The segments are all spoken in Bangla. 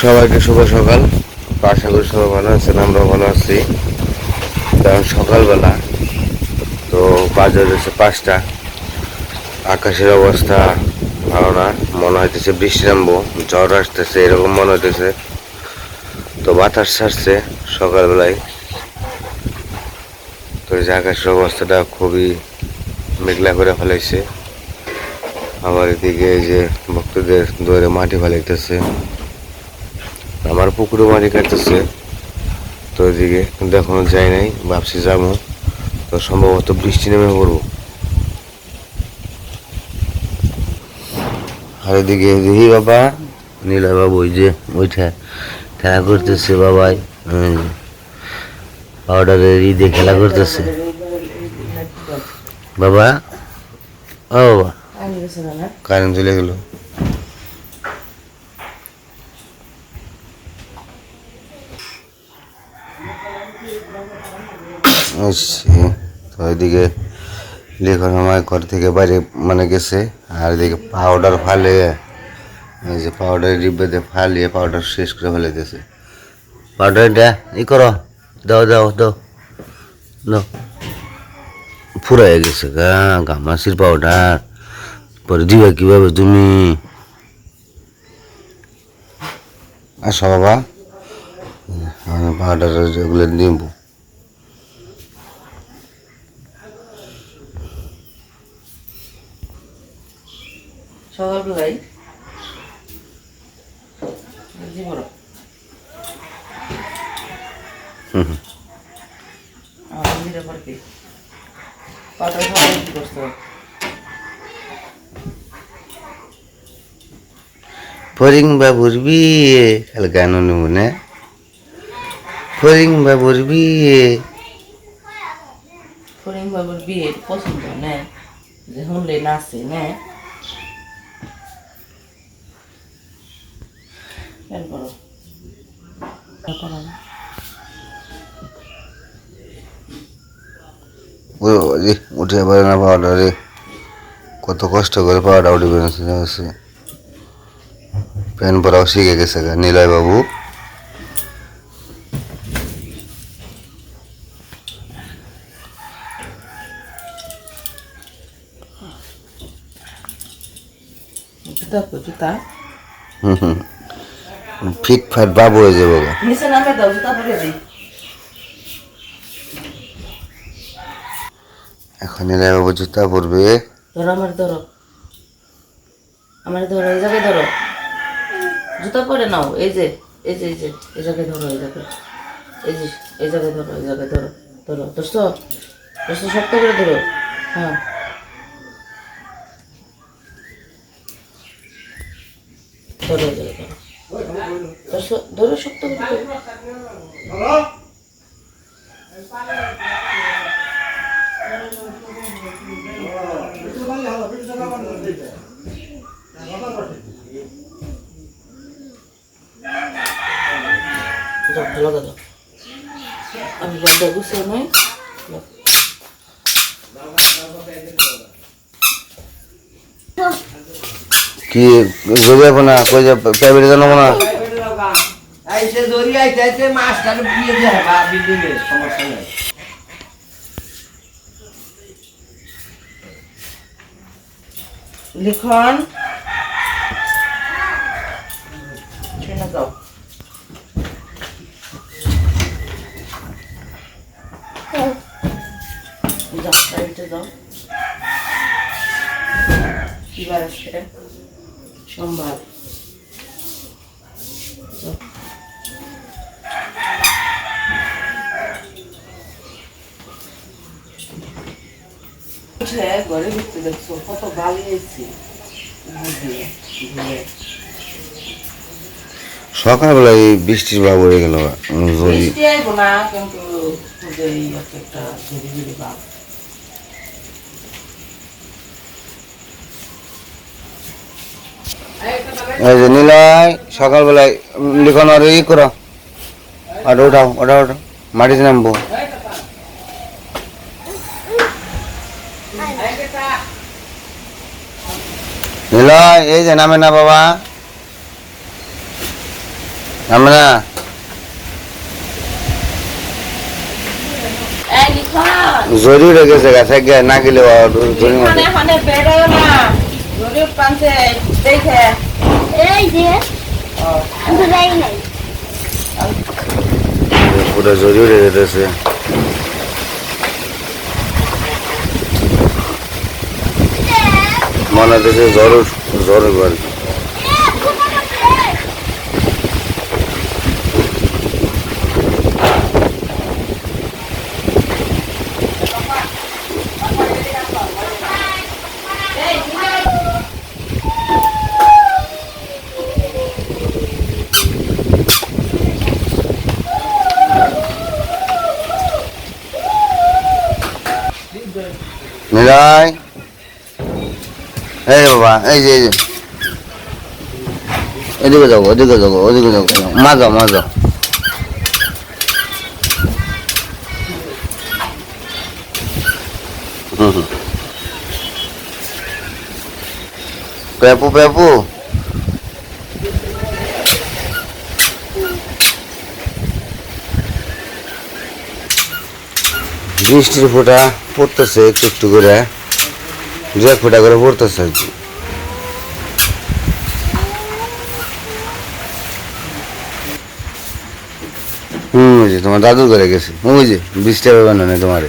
সবাইকে শুভ সকাল। আশা করি সবাই ভালো আছেন, আমরাও ভালো আছি। কারণ সকালবেলা তো বাজে হচ্ছে পাঁচটা। আকাশের অবস্থা ভালো না, মনে হইতেছে বৃষ্টি নামবো, ঝড় আসতেছে, এরকম মনে হইতেছে। তো বাতাস ছাড়ছে সকালবেলায়। তো এই যে আকাশের অবস্থাটা খুবই মেঘলা করে ফেলাইছে। আবার এদিকে যে ভক্তদের দুয়ারে মাটি ফেলাইতেছে। আমার পুকুরে মাটি কাটতেছে। তো এদিকে কিন্তু এখনও যাই নাই ভাবছি যাব। তো সম্ভবত বৃষ্টি নেমে পড়ব। আর এদিকে দেখি বাবা নীলা বাবু ওই যে ওইটা খেলা করতেছে বাবাই। পাউডারের ঈদে খেলা করতেছে। বাবা? ও বাবা কারেন্ট চলে গেল। আচ্ছা, তো এদিকে লেখন আমার ঘর থেকে বাইরে মানে গেছে আর এদিকে পাউডার ফালে এই যে পাউডার ডিব্বাতে ফালিয়ে পাউডার শেষ করে ফেলেতেছে পাউডারটা ই করো দাও দাও দাও দাও। ফুরাই গেছে গা গামাসির পাউডার পরে দিবা কীভাবে তুমি? আসো বাবা পাউডার যেগুলো নিব। সকালবেলায় জি বড়। আমার মন্দিরে পড়তে পাতা সবাই কি করছ? ফরিং বাবুর বিয়ে কাল গান নেব না। ফরিং বাবুর বিয়ে। ফরিং বাবুর বিয়ে পছন্দ নে যে শুনলে নাচে নে। কেন করো। উঠে পারে না পাওয়াটা রে। কত কষ্ট করে পাওয়াটা উঠে বেরোচ্ছে প্যান পরাও শিখে গেছে নীলয় বাবু। জুতা জুতা। হুম হুম। ফিট ফাট বাবু হয়ে যাব নিচে নামে দাও জুতা পরে দিই। এখন নীলয় বাবু জুতা পরবে। ধরো আমার ধরো। আমার ধরো এই জায়গায় ধরো। জুতা পরে নাও এই যে এই যে এই যে এই জায়গায় ধরো এই জায়গায়। এই যে এই জায়গায় ধরো এই জায়গায় ধরো ধরো। ধরছো ধরছো শক্ত করে ধরো। হ্যাঁ। ধরো এই জায়গায় ধরো শক্ত করে ভালো দাও আমি নই। কি রবি যাব না? কই যাব? প্রাইভেটে জানাব না আইসে জরি আইতে আইতে মাছটাকে বিয়ে দিয়ে বা বিল্ডিংয়ে সমস্যা নেই। লিখন শুনে দাও যাও বাড়িতে যাও কি বার আসছে সোমবার যাও। উঠে ঘরে ঢুকতে দেখছ কত গালি হয়েছে সকালবেলা এই বৃষ্টির বাবু হয়ে গেল। বৃষ্টি আইব না কিন্তু একটা ঝিরি ঝিরি ভাব। এই যে নীলয় সকালবেলায় লিখন আর ই করো। আর ওঠাও ওটা ওঠাও। মাটিতে নামবো। নিলয় এই যে নামে না বাবা। আমরা জরুরি হয়ে গেছে গা থেকে না গেলে লিখন এখানে বেরোয় না। গরিব প্রান্তে দেখে। এই যে আমি তো যাই নাই। পুরো জরুরি গেছে। মনে হচ্ছে জরুর জরুর আর কি। নিলয় এই বাবা এই যে এই যে এদিকে যাব ওদিকে যাব ওদিকে যাব মা যাও মা যাও হুম হুম। পেপু পেপু বৃষ্টির ফোঁটা পড়তেছে একটু একটু করে। দু এক ফোঁটা করে পড়তেছে আর কি। হুম যে তোমার দাদুর ঘরে গেছে। ওই যে বৃষ্টি হবে না তোমার?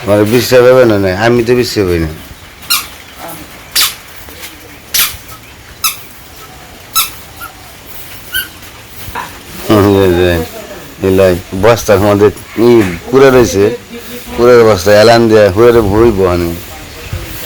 তোমারে বৃষ্টি হবে না আমি তো বৃষ্টি হবে না হুম, এই যে, এলাই বস্তার মধ্যে ই কুড়ে রয়েছে কুড়ের বস্তা এলান দেয়া হুয়ে ভুই বহানি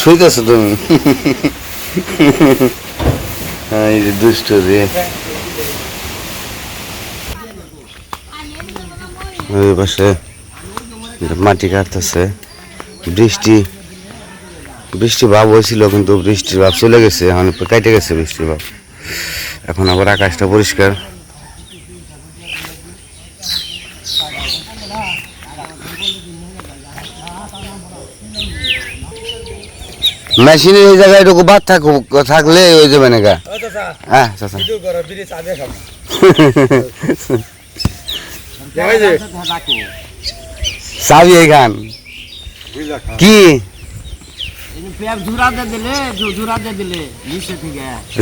শুইতেছো তুমি? হ্যাঁ, এই যে দুষ্ট রে ওই পাশে মাটি কাটতেছে বৃষ্টি বৃষ্টি ভাব হয়েছিল কিন্তু বৃষ্টির ভাব চলে গেছে এখন কেটে গেছে বৃষ্টির ভাব। এখন আবার আকাশটা পরিষ্কার। মেশিনের এই জায়গায় এটুকু বাদ থাকুক থাকলে ওই যাবে না গা হ্যাঁ চাচা। চাবি এখান কি?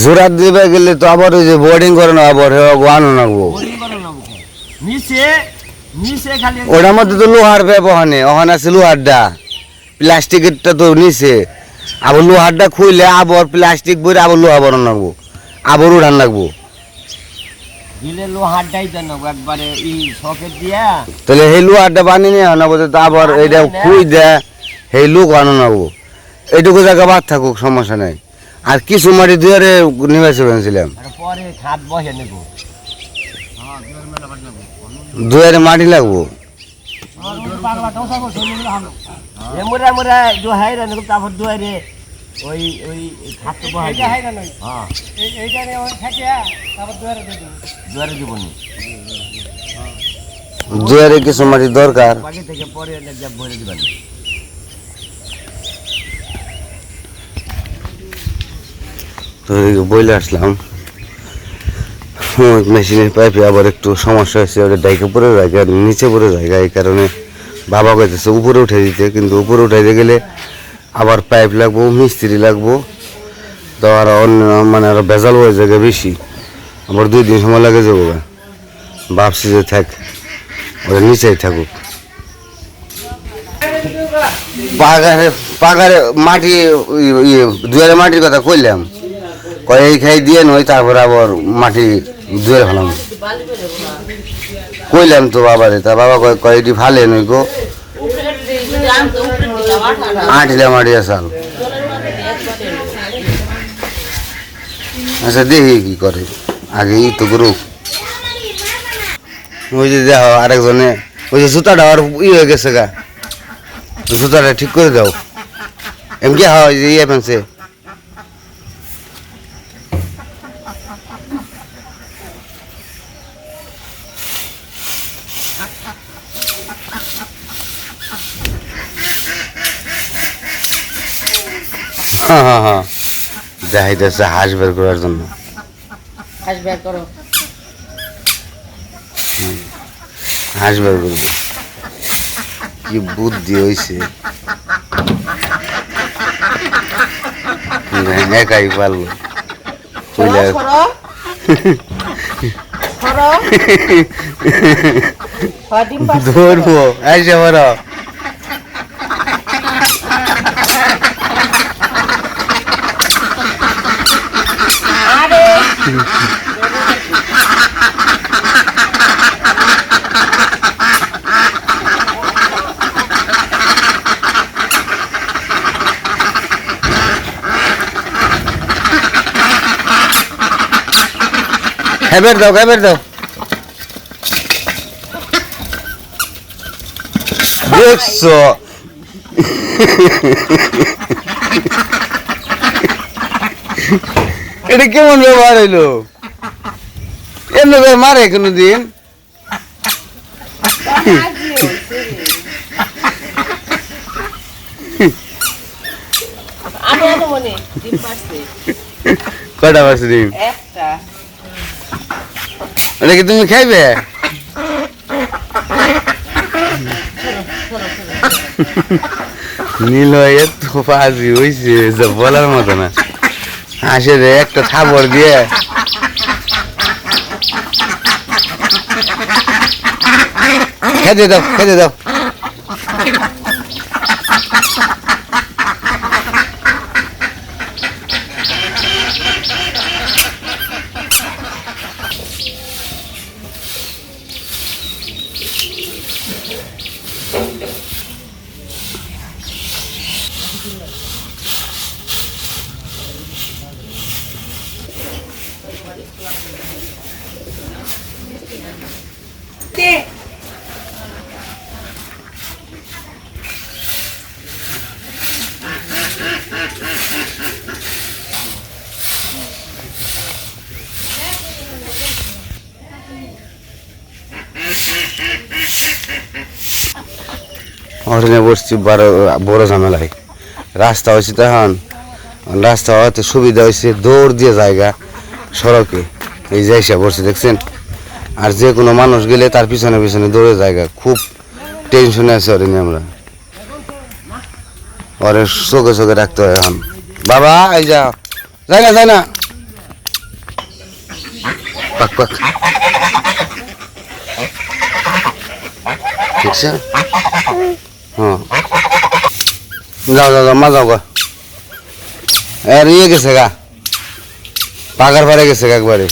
জোরাত দিবে গেলে তো আবার ওই যে বোর্ডিং করে না আবার আনো নাকবো ওটার মধ্যে তো লোহার ব্যবহানে ওখানে আছে লোহারটা। প্লাস্টিকেরটা তো নিচে। আবার লোহারটা খুইলে আবার প্লাস্টিক বইরে আবার লোহা বরণ লাগবো। আবার উঠান লাগবো। দিলে লোহারটাই তো একবারে ই সকেট দিয়া। তাহলে সেই লোহারটা বানিয়ে নিয়ে আনাবো তো আবার এটা খুই দেয় সেই লোক এইটুকু জায়গা বাদ থাকুক সমস্যা নাই। আর কিছু মাটি দুয়ারে নিবাসে বানিয়েছিলাম পরে খাত বসে নেব। দুয়ারে মাটি লাগবো। এমরা এমরা जो है रे নেবো তারপর দুয়ারে ওই ওই খাত বহাই হ্যাঁ দুয়ারে দিব নি দুয়ারে কিছু মাটি দরকার বাকি থেকে পরে এনে যা ভরে দিবেন তো এদিকে বইলে আসলাম মেশিনের পাইপে আবার একটু সমস্যা হয়েছে, ওটা ডাইকে পরে জায়গা নিচে পড়ে জায়গা এই কারণে বাবা কইতেছে উপরে উঠে দিতে, কিন্তু উপরে উঠাইতে গেলে আবার পাইপ লাগবো, মিস্ত্রি লাগবো, তো আর অন্য মানে আরও ভেজাল হয়ে যাবে বেশি। আবার দুই দিন সময় লাগে যাব। ভাবছি যে থাক ওটা নিচেই থাকুক। পাগারে পাগারে মাটি ইয়ে দুয়ারে মাটির কথা কইলাম। কয় খাই দিয়ে নই তারপর আবার মাটি বেরোবো না কইলাম তো বাবারে, তা বাবা কয় কয়, এটি ভালে নই গো। দিয়ে আঁটিলে দিয়ে একবারে আচ্ছা দেখি কি করে। আগে ই তো করুক। ওই যে দেখো, আরেকজনে, ওই যে জুতাটা আর ই হয়ে গেছে গা। জুতাটা ঠিক করে দাও। এমনি হয় যে ইয়ে পেনছে যাইতেছে হাঁস বের করার জন্য। হাঁস বের করো। হাঁস বের করো কি বুদ্ধি হয়েছে একাই পারল ধরবো। আইসা বড়। আরে খাইবার দাও খাইবার দাও দেখছ এটা কেমন ব্যবহার হইল? এমনি করে মারে কোনো দিন কটা পারছে। ডিম? এটা কি তুমি খাইবে? নীল এত ফাজি হইছে যে বলার মতো না। হাসে রে একটা থাবর দিয়ে। খেতে দাও খেতে দাও ওখানে বসছি বড় বড় ঝামেলায় রাস্তা হয়েছে তখন রাস্তা হওয়াতে সুবিধা হয়েছে, দৌড় দিয়ে জায়গা, সড়কে। এই যে এসে দেখছেন? আর যে কোনো মানুষ গেলে তার পিছনে পিছনে দৌড়ে জায়গা, খুব টেনশনে আছে ওরে আমরা। ওরে চোখে চোখে রাখতে হয় এখন। বাবা, এই যা যাই না। যাই না ঠিক আছে? যাও যাও যাও, মা যাও গা। আর ইয়ে গেছে গা। পাকার পারে গেছে গা একবারে।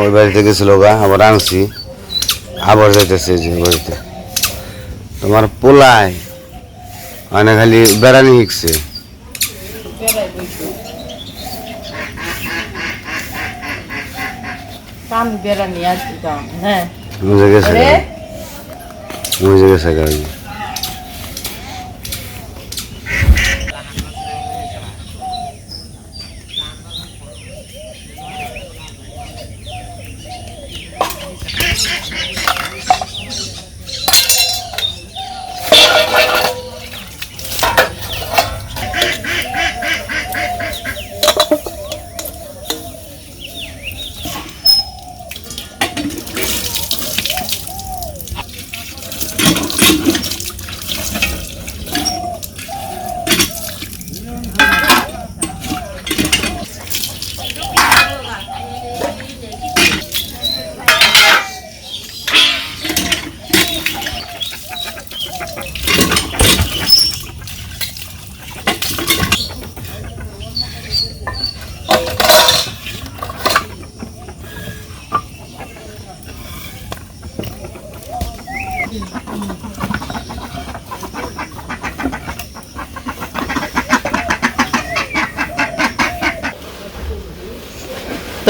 ওই বাড়িতে গেছিল গা, আবার আনছি। আবার যাইতেছে যে বাড়িতে। তোমার পোলায় মানে খালি বেড়ানি শিখছে কাম বেড়া নিয়ে আসছি কাম হ্যাঁ। বুঝে গেছে। বুঝে গেছে গা।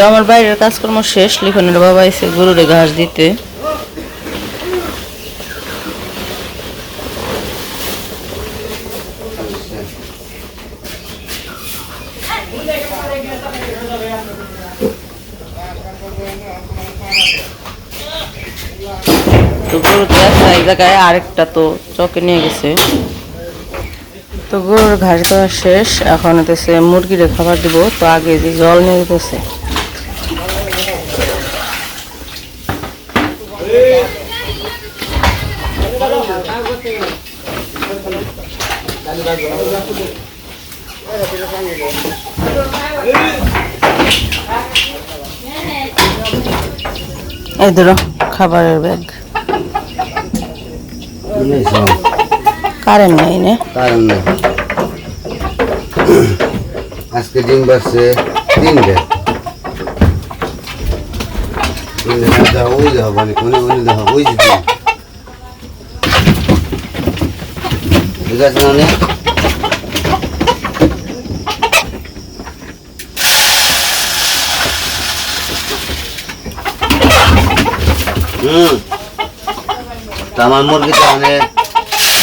তো আমার বাইরের কাজকর্ম শেষ, লিখনের বাবা এসে গরুরে ঘাস দিতে। তো এক জায়গায় আরেকটা তো চকে নিয়ে গেছে। তো গরুর ঘাস দেওয়া শেষ, এখন হতেছে মুরগির খাবার দিব, তো আগে যে জল নিয়ে দিতেছে এই ধরো, খাবারের ব্যাগ। কারেন্ট নেই নে। কারণ নেই। আজকে ডিম বাজছে তিনটে। তিনটে না দেখো ওই দেখো মানে কোনে কোনে দেখো ওই যে ঠিক আছে হুম। তো আমার মুরগিটা মানে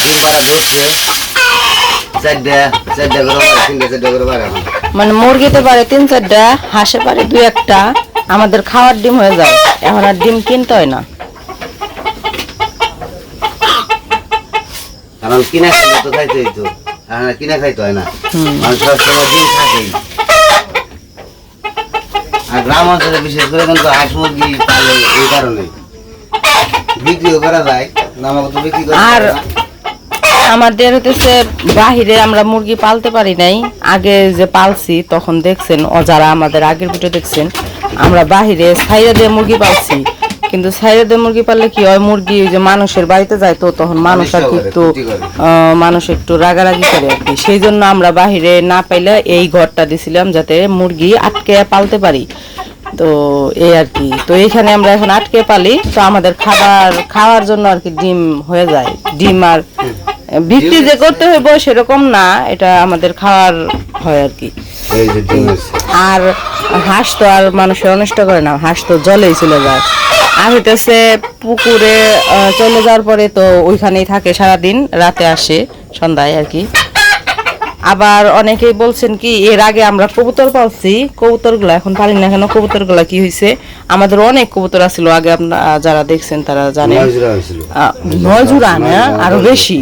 ডিম পাড়া ধরছে। চারটে চারটে করে পারে তিনটে চারটে করে পারে মানে মুরগিতে পারে তিন চারটা হাঁসে পারে দুই একটা। আমাদের খাওয়ার ডিম হয়ে যায়। এখন আর ডিম কিনতে হয় না। কারণ কিনা খাইলে তো খাইতে হইতো। আর কিনা খাইতে হয় না। মানুষ সবসময় ডিম থাকেই আর গ্রাম অঞ্চলে বিশেষ করে কিন্তু হাঁস মুরগি পালে এই কারণে বিক্রিও করা যায় আমাকে বিক্রি করা আর আমাদের হতেছে বাহিরে আমরা মুরগি পালতে পারি নাই। আগে যে পালছি তখন দেখছেন ও যারা আমাদের আগের ভিডিও দেখছেন আমরা বাহিরে ছাইরা দিয়ে মুরগি পালছি। কিন্তু ছাইরা দিয়ে মুরগি পাললে কি হয় মুরগি ওই যে মানুষের বাড়িতে যায় তো তখন মানুষ আর একটু মানুষ একটু রাগারাগি করে আর কি। সেই জন্য আমরা বাহিরে না পাইলে এই ঘরটা দিছিলাম যাতে মুরগি আটকে পালতে পারি। তো এই আর কি। তো এইখানে আমরা এখন আটকে পালি তো আমাদের খাবার খাওয়ার জন্য আর কি ডিম হয়ে যায়। ডিম আর বিক্রি যে করতে হইব সেরকম না এটা আমাদের খাওয়ার হয় আর কি। আর হাঁস তো আর মানুষের অনিষ্ট করে না হাঁস তো জলেই চলে যায়। আর হইতেছে পুকুরে চলে যাওয়ার পরে তো ওইখানেই থাকে সারাদিন রাতে আসে সন্ধ্যায় আর কি। আবার অনেকেই বলছেন কি এর আগে আমরা কবুতর পালছি কবুতরগুলো এখন পারি না কেন? কবুতরগুলো কি হয়েছে আমাদের অনেক কবুতর আছিল আগে আপনারা যারা দেখছেন তারা জানেন। নয় জোড়া না আরও বেশি।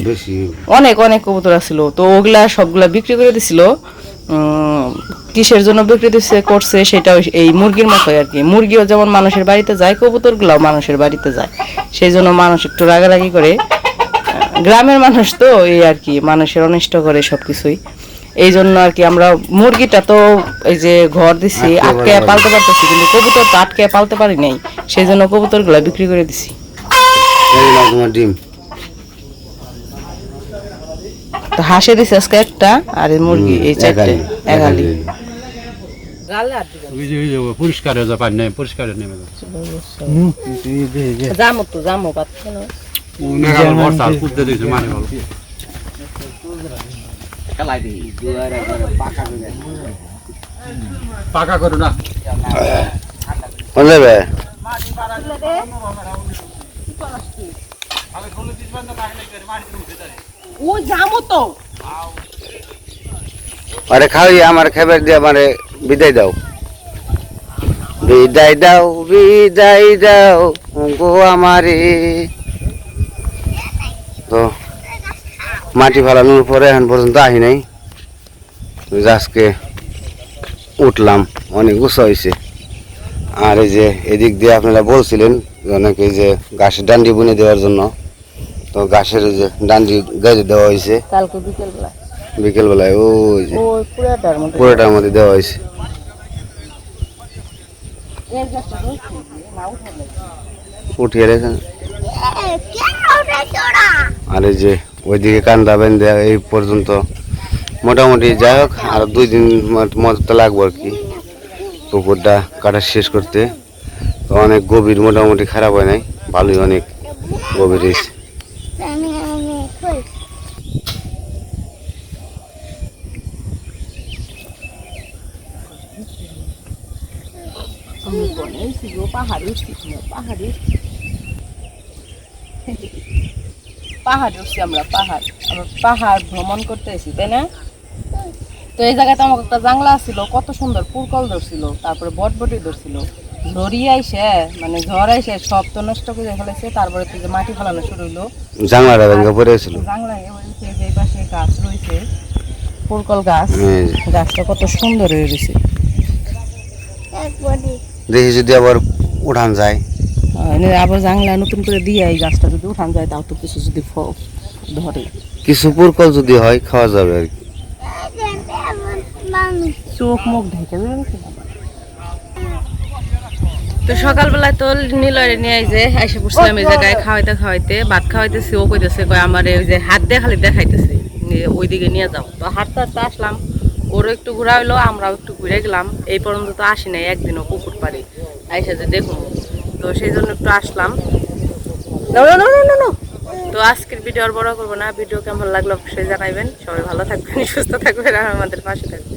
অনেক অনেক কবুতর আছিল। তো ওগুলা সবগুলা বিক্রি করে দিছিল। উম, কিসের জন্য বিক্রি দিচ্ছে করছে সেটা এই মুরগির মতোই আর কি। মুরগিও যেমন মানুষের বাড়িতে যায় কবুতর গুলাও মানুষের বাড়িতে যায়। সেই জন্য মানুষ একটু রাগারাগি করে। গ্রামের মানুষ তো এই আর কি মানুষের অনিষ্ট করে সবকিছুই। এই জন্য আর কি আমরা মুরগিটা তো এই যে ঘর দিছি আটকে পালতে পারতেছি কিন্তু কবুতর তো আটকে পালতে পারি নাই সেই জন্য কবুতরগুলা বিক্রি করে দিছি। এই ডিম। তো হাঁসে দিছে আজকে একটা আর এই মুরগি এই চারটে এগালি পরিষ্কার পরিষ্কার নেমে যাবে তো যামো পাচ্ছে না খাওয়াই আমার খাবার দিয়ে আমারে বিদায় দাও বিদায় দাও বিদায় দাও গো আমারে। তো মাটি ফালানোর পরে এখন পর্যন্ত আহি নাই। আজকে উঠলাম অনেক গুছা হয়েছে। আর এই যে এদিক দিয়ে আপনারা বলছিলেন অনেক যে গাছের ডান্ডি বুনে দেওয়ার জন্য। তো গাছের যে ডান্ডি গাড়ি দেওয়া হয়েছে। কালকে বিকেল বেলা বিকেলবেলায় ওই যে পুরোটার মধ্যে। দেওয়া হয়েছে। উঠিয়ে রেখে আর এই যে ওইদিকে কান্দা বেঁধে এই পর্যন্ত। মোটামুটি যাই হোক আর দুই দিন মত- লাগবো আর কি। পুকুরটা কাটা শেষ করতে। তো অনেক গভীর মোটামুটি খারাপ হয় নাই। ভালোই অনেক গভীর হয়েছে। পাহাড়ে পাহাড়ে পাহাড়ে উঠছি আমরা পাহাড়। আমরা পাহাড় ভ্রমণ করতে এসেছি তাই না? তো এই জায়গাতে আমার একটা জাংলা ছিল কত সুন্দর পুরকল ধরছিল তারপরে বটবটি ধরছিল ঝড়ি আইসে মানে ঝড় আইসে সব তো নষ্ট করে ফেলেছে তারপরে তো যে মাটি ফেলানো শুরু হলো জাংলাটা ভেঙে পড়েছিল জাংলায় হয়েছে যে পাশে গাছ রয়েছে পুরকল গাছ গাছটা কত সুন্দর হয়ে গেছে দেখি যদি আবার উঠান যায়। আবার জাংলা নতুন করে দিয়ে এই গাছটা যদি উঠান যায় তাও তো কিছু যদি ধরে। কিছু পুরকল যদি হয় খাওয়া যাবে আর কি। চোখ মুখ ঢেকে দেবেন তো সকালবেলায় তো নিলয়ে নিয়ে যে এসে পড়ছিলাম এই জায়গায় খাওয়াইতে খাওয়াইতে ভাত খাওয়াইতেছে ও কইতেছে কয় আমার ওই যে হাত দিয়ে খালি দেখাইতেছে ওইদিকে নিয়ে যাও। তো হাঁটতে হাঁটতে আসলাম ওরও একটু ঘোরা হইল আমরাও একটু ঘুরে গেলাম এই পর্যন্ত তো আসি নাই একদিনও পুকুর পাড়ি। আইসা যে দেখুন। তো সেই জন্য একটু আসলাম. তো আজকের ভিডিও আর বড় করব না। ভিডিও কেমন লাগল অবশ্যই জানাইবেন। সবাই ভালো থাকবেন সুস্থ থাকবেন আর আমাদের পাশে থাকবেন।